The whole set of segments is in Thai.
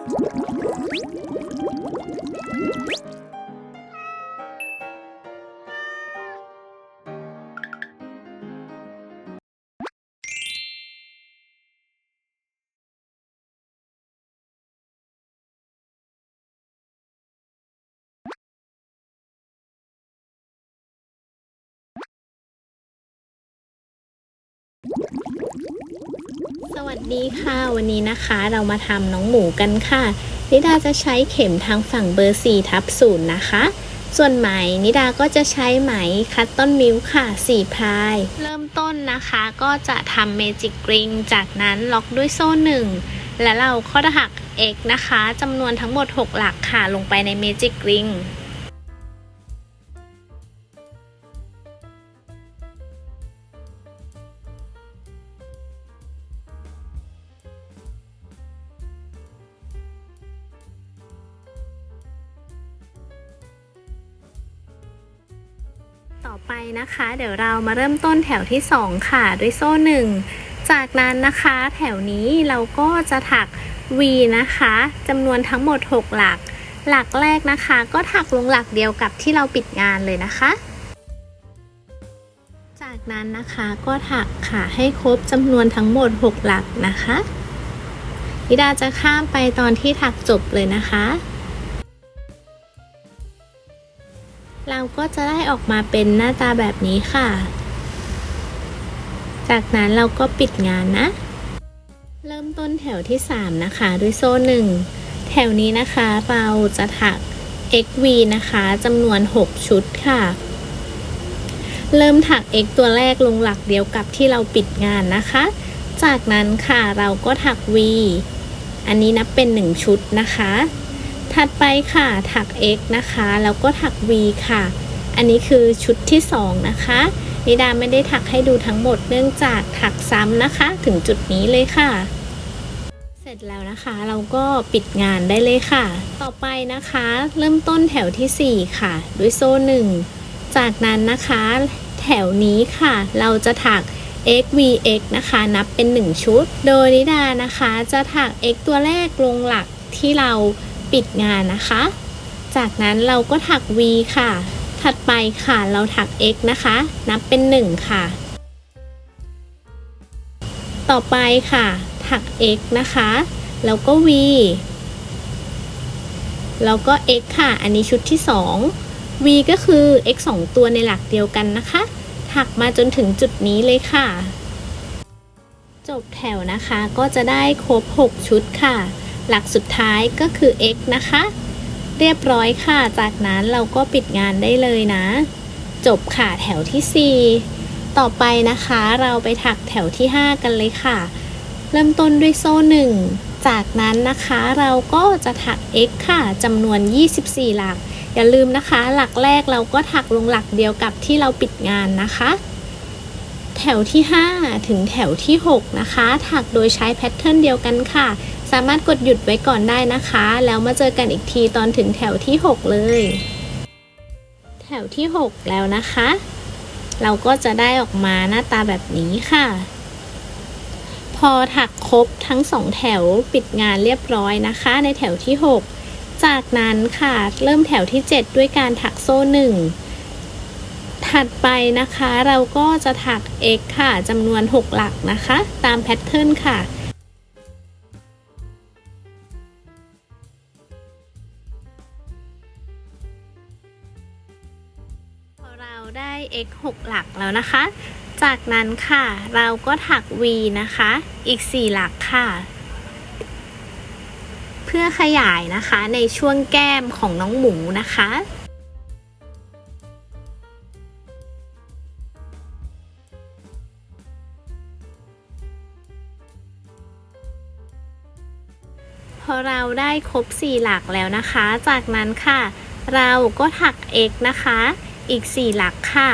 ส ดีค่ะ วันนี้นะคะเรามาทำน้องหมูกันค่ะ นิดาจะใช้เข็มทางฝั่งเบอร์4ทับศูนย์นะคะ ส่วนไหมนิดาก็จะใช้ไหมคัตต้นมิลค่ะ4พาย เริ่มต้นนะคะก็จะทำเมจิกริงจากนั้นล็อกด้วยโซ่หนึ่งและเราก็หัก x นะคะจำนวนทั้งหมด 6 หลักค่ะลงไปในเมจิกริง นะคะ เดี๋ยวเรามาเริ่มต้นแถวที่ 2 ค่ะ ด้วยโซ่หนึ่งจากนั้นนะคะแถวนี้เราก็จะถัก V นะคะจำนวนทั้งหมด 6 หลัก หลักแรกนะคะ ก็ถักลงหลักเดียวกับที่เราปิดงานเลยนะคะ จากนั้นนะคะก็ถักค่ะให้ครบจำนวนทั้งหมด 6 หลักนะคะนิดาจะข้ามไปตอนที่ถักจบเลยนะคะ เราก็จะได้ออกมาเป็นหน้าตาแบบนี้ค่ะ จากนั้นเราก็ปิดงานนะ เริ่มต้นแถวที่ 3 นะคะ ด้วยโซ่หนึ่ง แถวนี้นะคะเราจะถัก xv นะคะจำนวน 6 ชุดค่ะ เริ่มถัก x ตัวแรกลงหลักเดียวกับที่เราปิดงานนะคะ จากนั้นค่ะเราก็ถัก v อันนี้นับเป็น 1 ชุดนะคะ ถัดไปค่ะ ถัก x นะคะ แล้วก็ถัก v ค่ะ อันนี้คือชุดที่ 2 นะคะ นิดาไม่ได้ถักให้ดูทั้งหมดเนื่องจากถักซ้ำนะคะ ถึงจุดนี้เลยค่ะ เสร็จแล้วนะคะเราก็ปิดงานได้เลยค่ะ ต่อไปนะคะ เริ่มต้นแถวทีสี่4 ค่ะ ด้วยโซ่หนึ่งจากนั้นนะคะ แถวนี้ค่ะ เราจะถัก x v x นะคะ นับเป็น 1 ชุด โดยนิดานะคะจะถัก x ตัวแรกลงหลักที่เรา ปิดงานนะคะ จากนั้นเราก็ถัก v ค่ะ ถัดไปค่ะเราถัก x นะคะ นับเป็น 1 ค่ะ ต่อไปค่ะ ถัก x นะคะ แล้วก็ v แล้วก็ x ค่ะ อันนี้ชุดที่ 2 v ก็คือ x 2 ตัวในหลักเดียวกันนะคะ ถักมาจนถึงจุดนี้เลยค่ะ จบแถวนะคะก็จะได้ครบ 6 ชุดค่ะ หลักสุดท้ายก็คือ x นะคะ เรียบร้อยค่ะ จากนั้นเราก็ปิดงานได้เลยนะ จบค่ะแถวที่ 4 ต่อไปนะคะเราไปถักแถวที่ 5 กันเลยค่ะ เริ่มต้นด้วยโซ่หนึ่งจากนั้นนะคะเราก็จะถัก x ค่ะจำนวน 24 หลัก อย่าลืมนะคะ หลักแรกเราก็ถักลงหลักเดียวกับที่เราปิดงานนะคะแถวที่ 5 ถึงแถวที่ 6 นะคะ ถักโดยใช้แพทเทิร์นเดียวกันค่ะ สามารถกดหยุดไว้ก่อนได้นะคะ แล้วมาเจอกันอีกทีตอนถึงแถวที่ 6 เลย แถวที่ 6 แล้วนะคะ เราก็จะได้ออกมาหน้าตาแบบนี้ค่ะ พอถักครบทั้งสองแถวปิดงานเรียบร้อยนะคะ ในแถวที่ 6 จากนั้นค่ะ เริ่มแถวที่ 7 ด้วยการถักโซ่หนึ่งถัดไปนะคะเราก็จะถัก x ค่ะจำนวน 6 หลักนะคะ ตามแพทเทิร์นค่ะ x 6 หลักแล้วนะคะ จากนั้นค่ะเราก็ถัก v นะคะ อีก 4 หลักค่ะ เพื่อขยายนะคะในช่วงแก้มของน้องหมูนะคะพอเราได้ครบ 4 หลักแล้วนะคะ จากนั้นค่ะ เราก็ถัก x นะคะ อีก 4 หลักค่ะ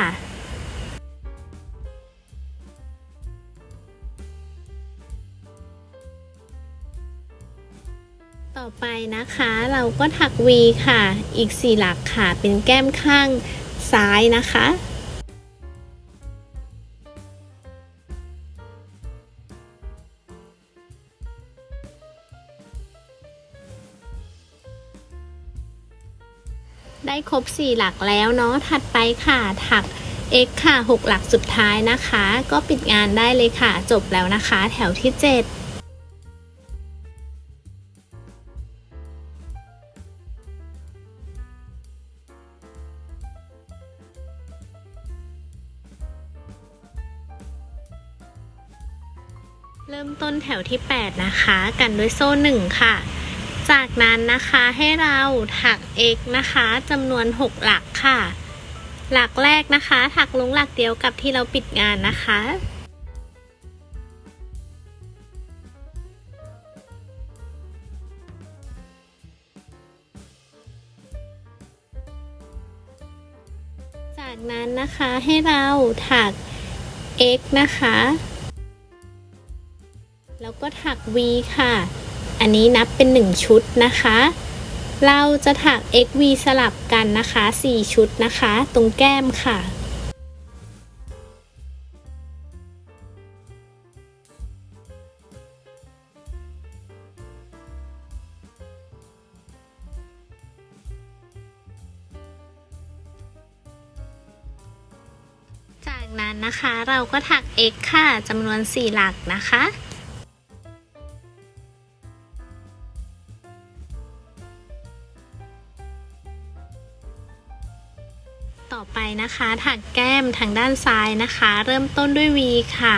ต่อไปนะคะเราก็ถัก v ค่ะ อีก 4 หลักค่ะ เป็นแก้มข้างซ้ายนะคะ ได้ครบ 4 หลักแล้วเนาะถัดไปค่ะถัก x ค่ะ 6 หลักสุดท้ายนะคะ ก็ปิดงานได้เลยค่ะ จบแล้วนะคะ แถวที่ 7เริ่มต้นแถวที่ 8 นะคะ กันด้วยโซ่ 1 ค่ะ นั้นนะคะให้เราถัก x นะคะจำนวน 6 หลักค่ะ หลักแรกนะคะ ถักลงหลักเดียวกับที่เราปิดงานนะคะจากนั้นนะคะให้เราถัก x นะคะ แล้วก็ถัก v ค่ะ อันนี้นับเป็น 1 ชุดนะคะ เราจะถัก xv สลับกันนะคะ 4 ชุดนะคะ ตรงแก้มค่ะจากนั้นนะคะเราก็ถัก x ค่ะจำนวน 4 หลักนะคะ นะคะถักแก้มทางด้านซ้ายนะคะ เริ่มต้นด้วย V ค่ะ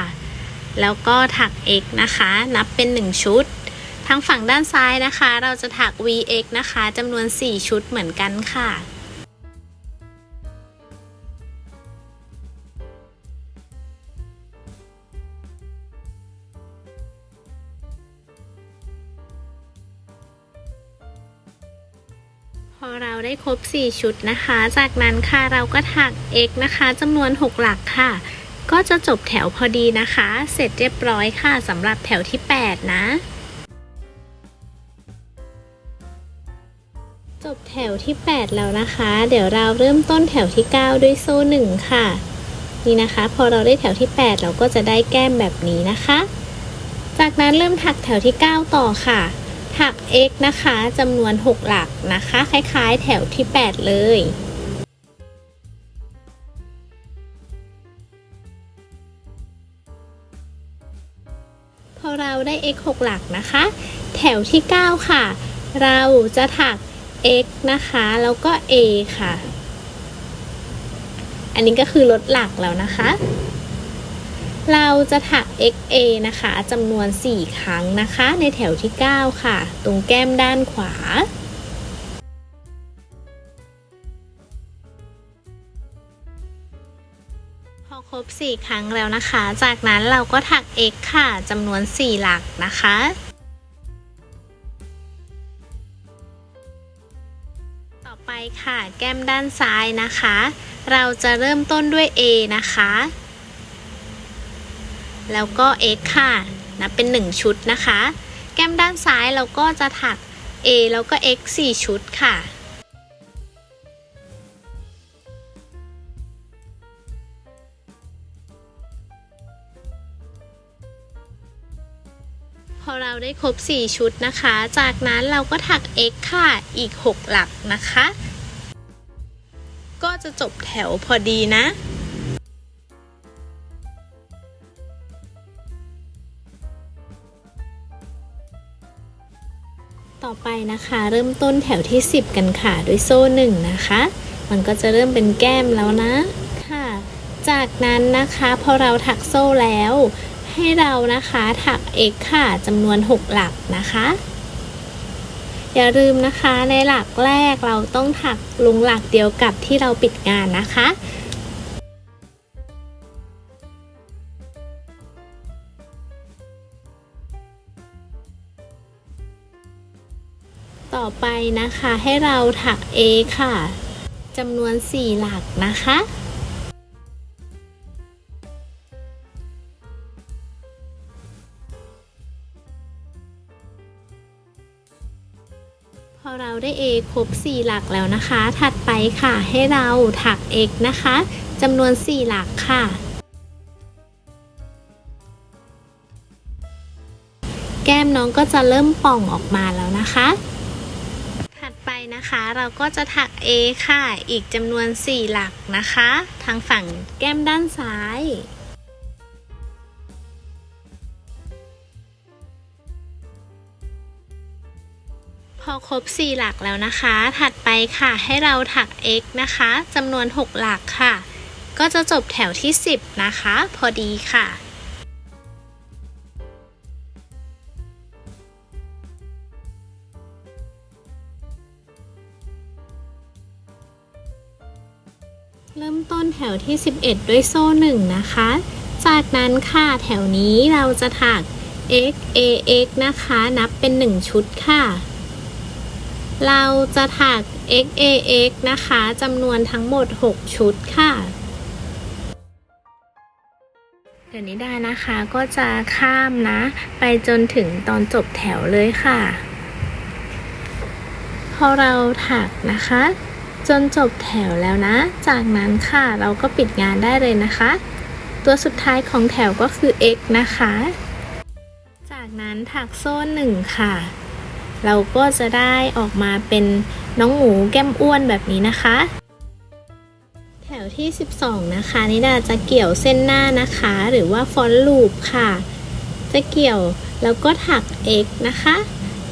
แล้วก็ถัก x นะคะ นับเป็น 1 ชุด ทางฝั่งด้านซ้ายนะคะ เราจะถัก vx นะคะจำนวน 4 ชุดเหมือนกันค่ะ ได้ครบ 4 ชุดนะคะ จากนั้นค่ะเราก็ถัก x นะคะจำนวน 6 หลักค่ะ ก็จะจบแถวพอดีนะคะ เสร็จเรียบร้อยค่ะสำหรับแถวที่ 8 นะจบแถวที่ 8 แล้วนะคะ เดี๋ยวเราเริ่มต้นแถวที่ 9 ด้วยโซ่1ค่ะ นี่นะคะ พอเราได้แถวที่ 8 เราก็จะได้แก้มแบบนี้นะคะ จากนั้นเริ่มถักแถวที่ 9 ต่อค่ะ ถัก x นะคะจำนวน 6 หลักนะคะ คล้ายๆ แถวที่ 8 เลย พอเราได้ x 6 หลักนะคะ แถวที่ 9 ค่ะ เราจะถัก x นะคะ แล้วก็ a ค่ะ อันนี้ก็คือลดหลักแล้วนะคะ เราจะถัก XA นะคะจำนวน 4 ครั้งนะคะ ในแถวที่ 9 ค่ะ ตรงแก้มด้านขวา พอครบ 4 ครั้งแล้วนะคะ จากนั้นเราก็ถัก X ค่ะจำนวน 4 หลักนะคะต่อไปค่ะแก้มด้านซ้ายนะคะ เราจะเริ่มต้นด้วย A นะคะ แล้วก็ x ค่ะนับเป็น 1 ชุดนะคะ แก้มด้านซ้ายเราก็จะถัก a แล้วก็ x 4 ชุดค่ะพอเราได้ครบ 4 ชุดนะคะ จากนั้นเราก็ถัก x ค่ะ อีก 6 หลักนะคะ ก็จะจบแถวพอดีนะ ต่อไปนะคะ เริ่มต้นแถวที่ 10 กันค่ะด้วยโซ่หนึ่งนะคะ มันก็จะเริ่มเป็นแก้มแล้วนะค่ะ จากนั้นนะคะพอเราถักโซ่แล้ว ให้เรานะคะถัก x ค่ะจำนวน 6 หลักนะคะ อย่าลืมนะคะในหลักแรกเราต้องถักลงหลักเดียวกับที่เราปิดงานนะคะ ไปนะคะ ให้เราถัก A ค่ะจำนวน 4 หลักนะคะพอเราได้ A ครบ 4 หลักแล้วนะคะ ถัดไปค่ะ ให้เราถัก x นะคะจำนวน 4 หลักค่ะ แก้มน้องก็จะเริ่มป่องออกมาแล้วนะคะ นะคะ เราก็จะถัก A ค่ะ อีกจำนวน 4 หลักนะคะ ทางฝั่งแก้มด้านซ้ายพอครบ 4 หลักแล้วนะคะ ถัดไปค่ะ ให้เราถัก x นะคะจำนวน 6 หลักค่ะ ก็จะจบแถวที่ 10 นะคะ พอดีค่ะ เริ่มต้นแถวที่ 11 ด้วยโซ่1นะคะ จากนั้นค่ะแถวนี้เราจะถัก x a x นะคะ นับเป็น 1 ชุดค่ะ เราจะถัก x a x นะคะจำนวนทั้งหมด 6 ชุดค่ะเดี๋ยวนี้ได้นะคะก็จะข้ามนะ ไปจนถึงตอนจบแถวเลยค่ะ พอเราถักนะคะ จนจบแถวแล้วนะ จากนั้นค่ะเราก็ปิดงานได้เลยนะคะ ตัวสุดท้ายของแถวก็คือ x นะคะ จากนั้นถักโซ่หนึ่งค่ะ เราก็จะได้ออกมาเป็นน้องหมูแก้มอ้วนแบบนี้นะคะ แถวที่ 12 นะคะนิดาจะเกี่ยวเส้นหน้านะคะ หรือว่าฟอนต์ลูปค่ะ จะเกี่ยวแล้วก็ถัก x นะคะ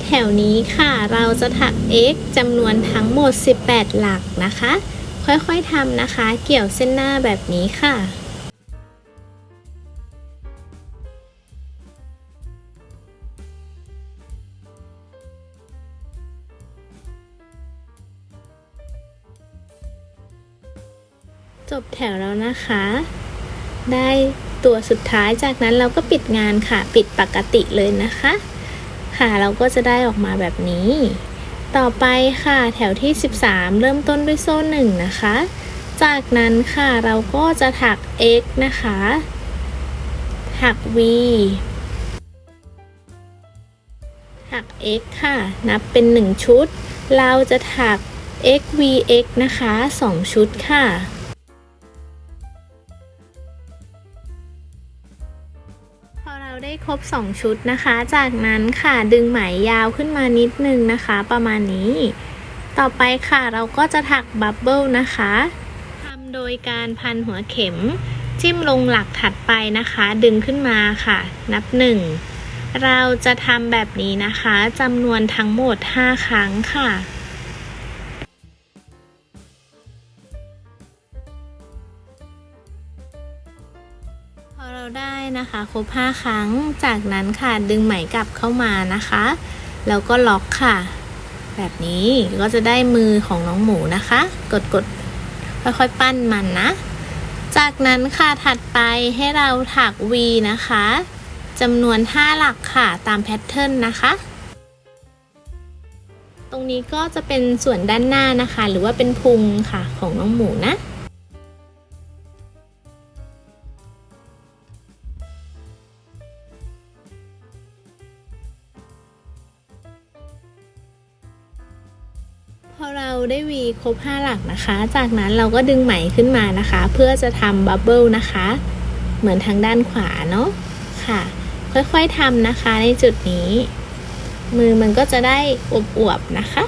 แถวนี้ค่ะ เราจะถัก x จำนวนทั้งหมด 18 หลักนะคะ ค่อยๆทำนะคะ เกี่ยวเส้นหน้าแบบนี้ค่ะจบแถวแล้วนะคะ ได้ตัวสุดท้ายจากนั้นเราก็ปิดงานค่ะ ปิดปกติเลยนะคะ ค่ะเราก็จะได้ออกมาแบบนี้ ต่อไปค่ะแถวที่ 13 เริ่มต้นด้วยโซ่หนึ่งนะคะ จากนั้นค่ะเราก็จะถัก x นะคะ ถัก v ถัก x ค่ะ นับเป็น 1 ชุด เราจะถัก x v x นะคะ 2 ชุดค่ะ ครบ 2 ชุดนะคะ จากนั้นค่ะดึงไหมยาวขึ้นมานิดนึงนะคะ ประมาณนี้ ต่อไปค่ะเราก็จะถักบับเบิลนะคะทำโดยการพันหัวเข็ม จิ้มลงหลักถัดไปนะคะ ดึงขึ้นมาค่ะ นับ 1 เราจะทำแบบนี้นะคะจำนวนทั้งหมด 5 ครั้งค่ะ นะคะ ครบ 5 ครั้ง จากนั้นค่ะดึงไหมกลับเข้ามานะคะ แล้วก็ล็อกค่ะ แบบนี้ก็จะได้มือของน้องหมูนะคะ กดกดค่อยๆปั้นมันนะ จากนั้นค่ะถัดไปให้เราถัก V นะคะจำนวน 5 หลักค่ะตามแพทเทิร์นนะคะตรงนี้ก็จะเป็นส่วนด้านหน้านะคะ หรือว่าเป็นพุงค่ะของน้องหมูนะ พอเราได้วีครบ 5 หลักนะคะ จากนั้นเราก็ดึงไหมขึ้นมานะคะ เพื่อจะทำบับเบิลนะคะ เหมือนทางด้านขวาเนาะค่ะ ค่อยๆทำนะคะในจุดนี้ มือมันก็จะได้อวบๆนะคะ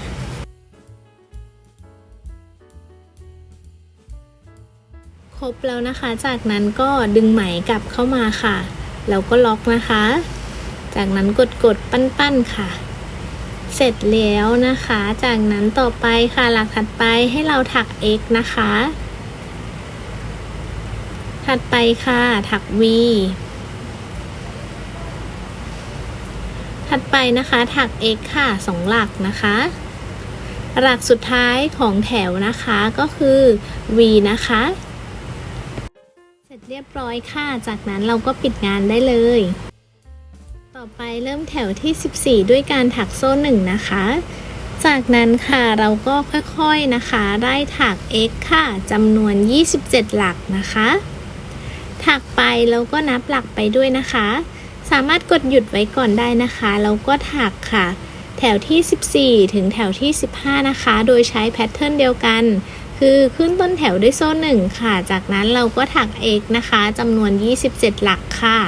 ครบแล้วนะคะ จากนั้นก็ดึงไหมกลับเข้ามาค่ะ แล้วก็ล็อกนะคะ จากนั้นกดกดๆปั้นๆค่ะ เสร็จแล้วนะคะ จากนั้นต่อไปค่ะหลักถัดไปให้เราถัก x นะคะ ถัดไปค่ะถัก v ถัดไปนะคะถัก x ค่ะสองหลักนะคะ หลักสุดท้ายของแถวนะคะก็คือ v นะคะ เสร็จเรียบร้อยค่ะ จากนั้นเราก็ปิดงานได้เลย ต่อไปเริ่มแถวที่ 14 ด้วยการถักโซ่หนึ่งนะคะ จากนั้นค่ะเราก็ค่อยๆนะคะได้ถัก x ค่ะจำนวน 27 หลักนะคะ ถักไปแล้วก็นับหลักไปด้วยนะคะ สามารถกดหยุดไว้ก่อนได้นะคะแล้วก็ถักค่ะ แถวที่ 14 ถึงแถวที่ 15 นะคะ โดยใช้แพทเทิร์นเดียวกันคือขึ้นต้นแถวด้วยโซ่หนึ่งค่ะ จากนั้นเราก็ถัก x นะคะจำนวน 27 หลักค่ะ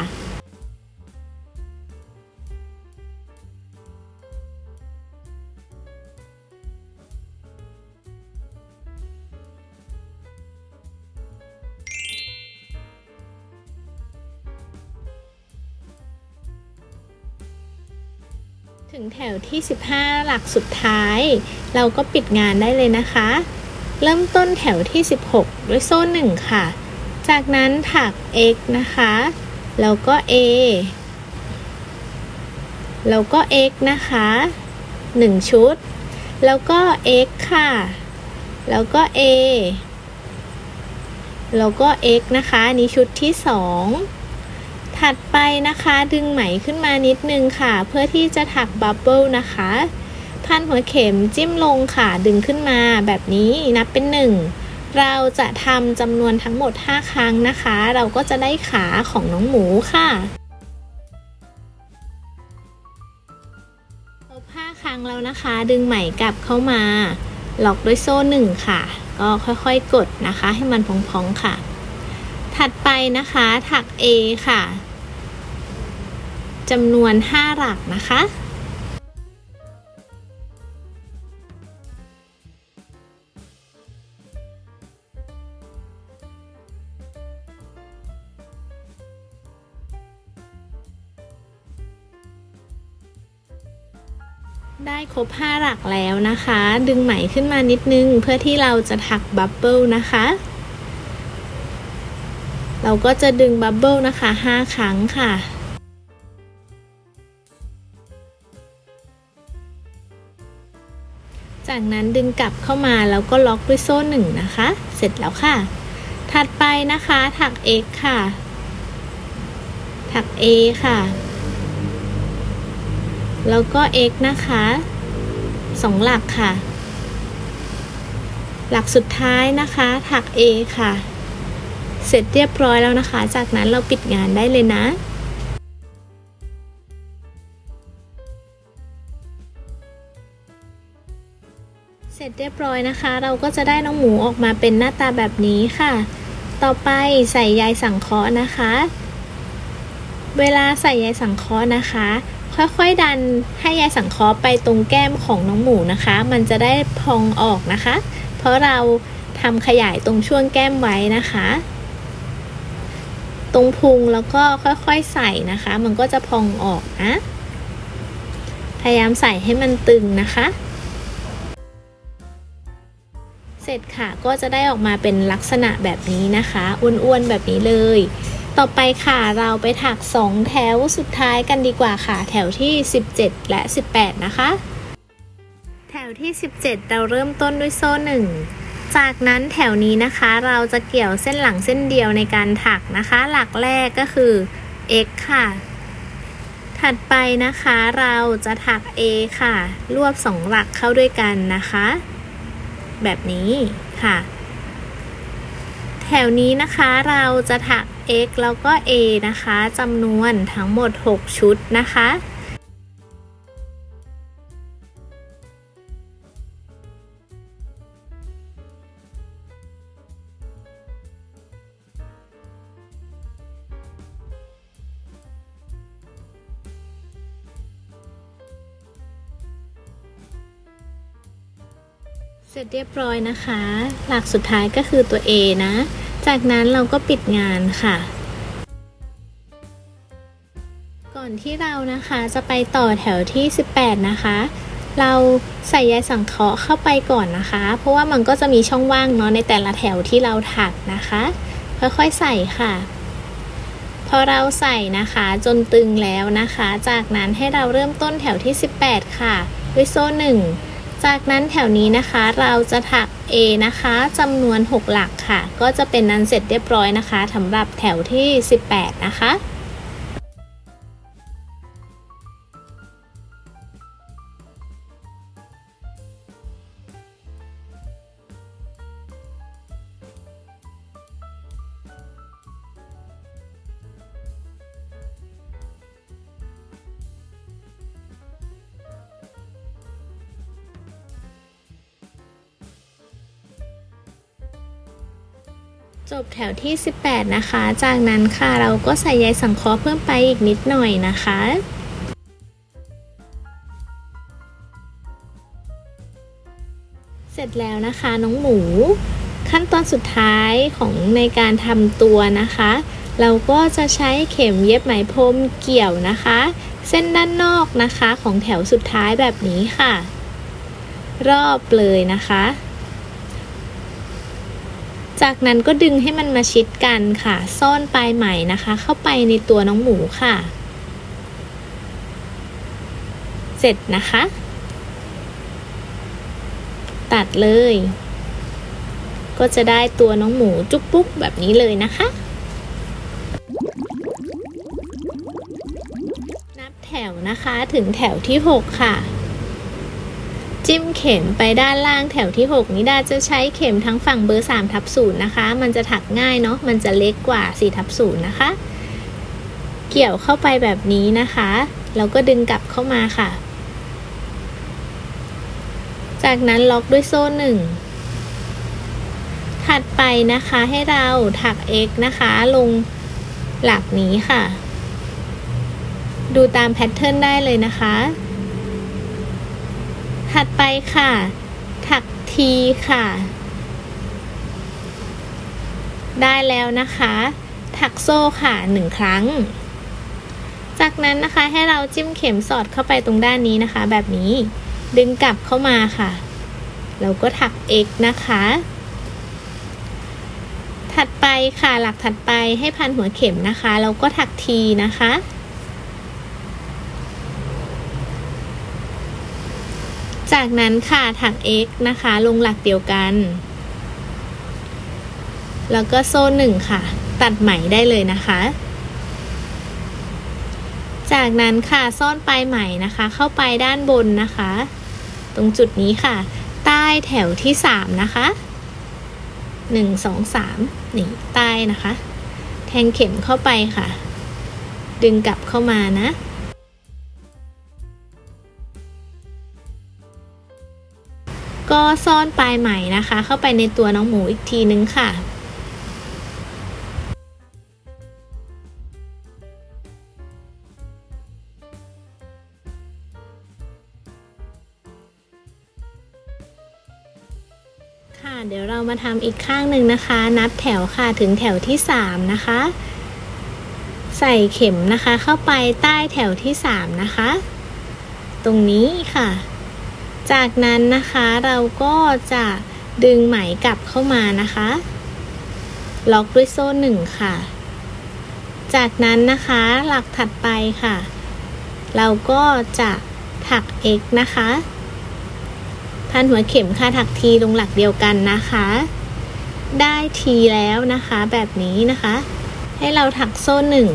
ถึงแถวที่ 15 หลักสุดท้าย เราก็ปิดงานได้เลยนะคะ เริ่มต้นแถวที่ 16 ด้วยโซ่1ค่ะ จากนั้นถัก x นะคะ แล้วก็ a แล้วก็ x นะคะ 1 ชุด แล้วก็ x ค่ะ แล้วก็ a แล้วก็ x นะคะนนี้ชุดที่ 2 ถัดไปนะคะดึงไหมขึ้นมานิดนึงค่ะ เพื่อที่จะถักบับเบิลนะคะ พันหัวเข็มจิ้มลงค่ะดึงขึ้นมาแบบนี้นับเป็น 1 เราจะทำจำนวนทั้งหมด 5 ครั้งนะคะ เราก็จะได้ขาของน้องหมูค่ะครบ5ครั้งแล้วนะคะ ดึงไหมกลับเข้ามาล็อกด้วยโซ่หนึ่งค่ะ ก็ค่อยๆกดนะคะ ให้มันพองๆค่ะ ถัดไปนะคะ ถัก A ค่ะ จำนวน 5 หลักนะคะได้ครบ 5 หลักแล้วนะคะ ดึงไหมขึ้นมานิดนึง เพื่อที่เราจะถักบับเบิลนะคะ เราก็จะดึงบับเบิลนะคะ 5 ครั้งค่ะ จากนั้นดึงกลับเข้ามาแล้วก็ล็อกด้วยโซ่หนึ่งนะคะ เสร็จแล้วค่ะ ถัดไปนะคะถัก x ค่ะ ถัก a ค่ะ แล้วก็ x นะคะสองหลักค่ะ หลักสุดท้ายนะคะ ถัก a ค่ะ เสร็จเรียบร้อยแล้วนะคะ จากนั้นเราปิดงานได้เลยนะ เรียบร้อยนะคะ เราก็จะได้น้องหมูออกมาเป็นหน้าตาแบบนี้ค่ะ ต่อไปใส่ใยสังเคราะห์นะคะ เวลาใส่ใยสังเคราะห์นะคะ ค่อยๆดันให้ใยสังเคราะห์ไปตรงแก้มของน้องหมูนะคะ มันจะได้พองออกนะคะ เพราะเราทำขยายตรงช่วงแก้มไว้นะคะ ตรงพุงแล้วก็ค่อยๆใส่นะคะ มันก็จะพองออกนะพยายามใส่ให้มันตึงนะคะ เสร็จค่ะก็จะได้ออกมาเป็นลักษณะแบบนี้นะคะอ้วนๆแบบนี้เลย ต่อไปค่ะเราไปถัก 2 แถวสุดท้ายกันดีกว่าค่ะ แถวที่ 17 และ 18 นะคะ แถวที่ 17 เราเริ่มต้นด้วยโซ่ 1 จากนั้นแถวนี้นะคะเราจะเกี่ยวเส้นหลังเส้นเดียวในการถักนะคะ หลักแรกก็คือ x ค่ะ ถัดไปนะคะเราจะถัก a ค่ะ รวบ 2 หลักเข้าด้วยกันนะคะ แบบนี้ค่ะ แถวนี้นะคะเราจะถัก x แล้วก็ a นะคะจำนวนทั้งหมด 6 ชุดนะคะ ร็จเรียบร้อยนะคะ หลักสุดท้ายก็คือตัว A นะ จากนั้นเราก็ปิดงานค่ะ ก่อนที่เรานะคะจะไปต่อแถวที่ 18 นะคะ เราใส่ใยสังเคราะห์เข้าไปก่อนนะคะ เพราะว่ามันก็จะมีช่องว่างเนาะในแต่ละแถวที่เราถักนะคะ ค่อยๆใส่ค่ะพอเราใส่นะคะจนตึงแล้วนะคะ จากนั้นให้เราเริ่มต้นแถวที่ 18 ค่ะ ด้วยโซ่หนึ่ง จากนั้นแถวนี้นะคะเราจะถัก A นะคะจำนวน 6 หลักค่ะ ก็จะเป็นนันเสร็จเรียบร้อยนะคะสำหรับแถวที่ 18 นะคะ ถวที่ 18 นะคะ จากนั้นค่ะเราก็ใส่ใยสังเคราะห์เพิ่มไปอีกนิดหน่อยนะคะเสร็จแล้วนะคะน้องหมู ขั้นตอนสุดท้ายของในการทำตัวนะคะ เราก็จะใช้เข็มเย็บไหมพรมเกี่ยวนะคะ เส้นด้านนอกนะคะของแถวสุดท้ายแบบนี้ค่ะ รอบเลยนะคะ จากนั้นก็ดึงให้มันมาชิดกันค่ะ ซ่อนปลายไหมนะคะ เข้าไปในตัวน้องหมูค่ะ เสร็จนะคะ ตัดเลย ก็จะได้ตัวน้องหมูจุกปุ๊กแบบนี้เลยนะคะนับแถวนะคะถึงแถวที่ 6 ค่ะ จิ้มเข็มไปด้านล่างแถวที่ 6นี้ดาจะใช้เข็มทั้งฝั่งเบอร์3ทับ0นย์นะคะ มันจะถักง่ายเนาะมันจะเล็กกว่า4ทับ0นะคะ เกี่ยวเข้าไปแบบนี้นะคะแล้วก็ดึงกลับเข้ามาค่ะ จากนั้นล็อกด้วยโซ่หนึ่งถัดไปนะคะให้เราถัก x นะคะ ลงหลักนี้ค่ะ ดูตามแพทเทิร์นได้เลยนะคะ ถัดไปค่ะ ถัก t ค่ะ ได้แล้วนะคะ ถักโซ่ค่ะหนึ่งครั้ง จากนั้นนะคะให้เราจิ้มเข็มสอดเข้าไปตรงด้านนี้นะคะ แบบนี้ ดึงกลับเข้ามาค่ะแล้วก็ถัก x นะคะ ถัดไปค่ะหลักถัดไปให้พันหัวเข็มนะคะแล้วก็ถัก t นะคะ จากนั้นค่ะถัก x นะคะ ลงหลักเดียวกัน แล้วก็โซ่หนึ่งค่ะ ตัดไหมได้เลยนะคะ จากนั้นค่ะซ่อนปลายไหมนะคะ เข้าไปด้านบนนะคะ ตรงจุดนี้ค่ะ ใต้แถวที่สามนะคะหนึ่งสองสามนี่ใต้นะคะ แทงเข็มเข้าไปค่ะ ดึงกลับเข้ามานะ ก็ซ่อนปลายไหมนะคะ เข้าไปในตัวน้องหมูอีกทีนึงค่ะค่ะเดี๋ยวเรามาทำอีกข้างหนึ่งนะคะ นับแถวค่ะถึงแถวที่ 3 นะคะ ใส่เข็มนะคะเข้าไปใต้แถวที่ 3 นะคะ ตรงนี้ค่ะ จากนั้นนะคะเราก็จะดึงไหมกลับเข้ามานะคะ ล็อกด้วยโซ่หนึ่งค่ะ จากนั้นนะคะหลักถัดไปค่ะ เราก็จะถัก x นะคะพันหัวเข็มค่ะถักทีลงหลักเดียวกันนะคะ ได้ทีแล้วนะคะแบบนี้นะคะ ให้เราถักโซ่หนึ่ง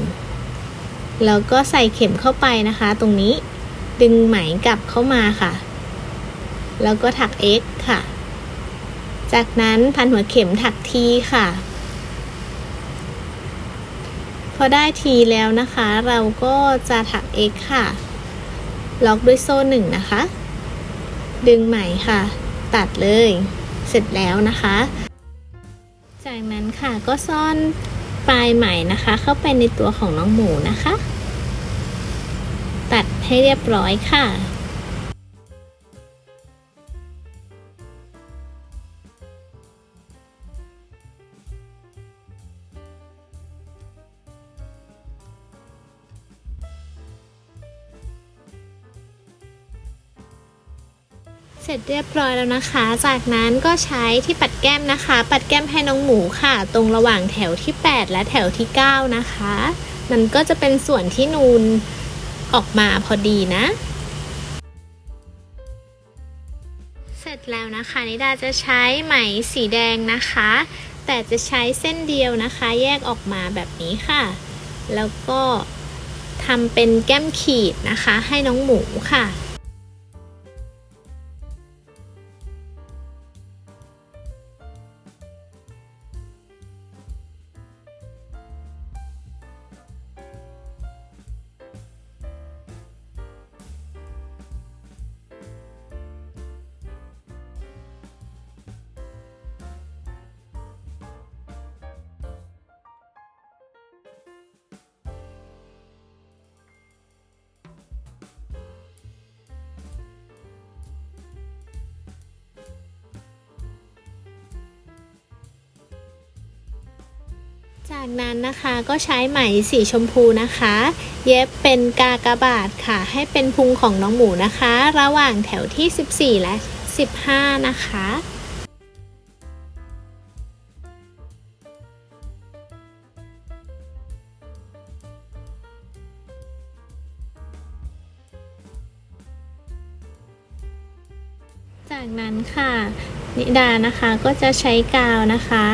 แล้วก็ใส่เข็มเข้าไปนะคะ ตรงนี้ดึงไหมกลับเข้ามาค่ะ แล้วก็ถัก x ค่ะ จากนั้นพันหัวเข็มถักทีค่ะ พอได้ทีแล้วนะคะ เราก็จะถัก x ค่ะ ล็อกด้วยโซ่หนึ่งนะคะ ดึงไหมค่ะ ตัดเลย เสร็จแล้วนะคะ จากนั้นค่ะก็ซ่อนปลายไหมนะคะ เข้าไปในตัวของน้องหมูนะคะ ตัดให้เรียบร้อยค่ะ เรียบร้อยแล้วนะคะ จากนั้นก็ใช้ที่ปัดแก้มนะคะ ปัดแก้มให้น้องหมูค่ะ ตรงระหว่างแถวที่ 8 และแถวที่ 9 นะคะ มันก็จะเป็นส่วนที่นูนออกมาพอดีนะ เสร็จแล้วนะคะนิดาจะใช้ไหมสีแดงนะคะ แต่จะใช้เส้นเดียวนะคะ แยกออกมาแบบนี้ค่ะ แล้วก็ทำเป็นแก้มขีดนะคะ ให้น้องหมูค่ะ ก็ใช้ไหมสีชมพูนะคะ เย็บเป็นกากบาทค่ะ ให้เป็นพุงของน้องหมูนะคะ ระหว่างแถวที่ 14 และ 15 นะคะจากนั้นค่ะ นิดานะคะก็จะใช้กาวนะคะ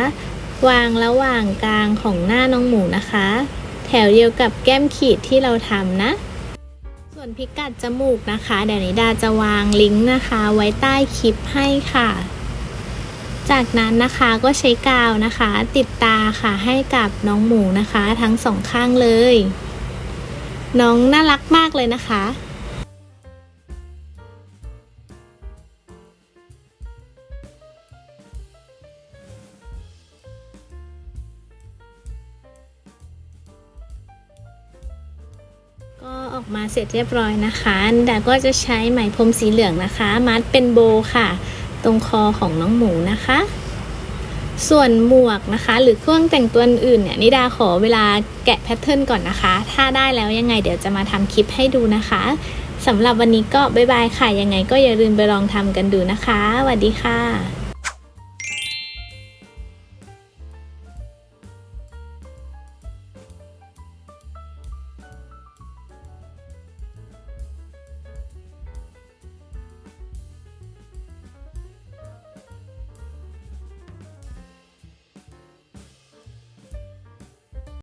วางระหว่างกลางของหน้าน้องหมูนะคะ แถวเดียวกับแก้มขีดที่เราทำนะ ส่วนพิกัดจมูกนะคะ เดี๋ยวนิดาจะวางลิงก์นะคะ ไว้ใต้คลิปให้ค่ะ จากนั้นนะคะก็ใช้กาวนะคะ ติดตาค่ะให้กับน้องหมูนะคะ ทั้งสองข้างเลย น้องน่ารักมากเลยนะคะ ออกมาเสร็จเรียบร้อยนะคะดาก็จะใช้ไหมพรมสีเหลืองนะคะ มัดเป็นโบค่ะ ตรงคอของน้องหมูนะคะ ส่วนหมวกนะคะ หรือเครื่องแต่งตัวอื่นเนี่ยนิดาขอเวลาแกะแพทเทิร์นก่อนนะคะ ถ้าได้แล้วยังไงเดี๋ยวจะมาทำคลิปให้ดูนะคะสำหรับวันนี้ก็บ๊ายบายค่ะ ยังไงก็อย่าลืมไปลองทำกันดูนะคะสวัสดีค่ะ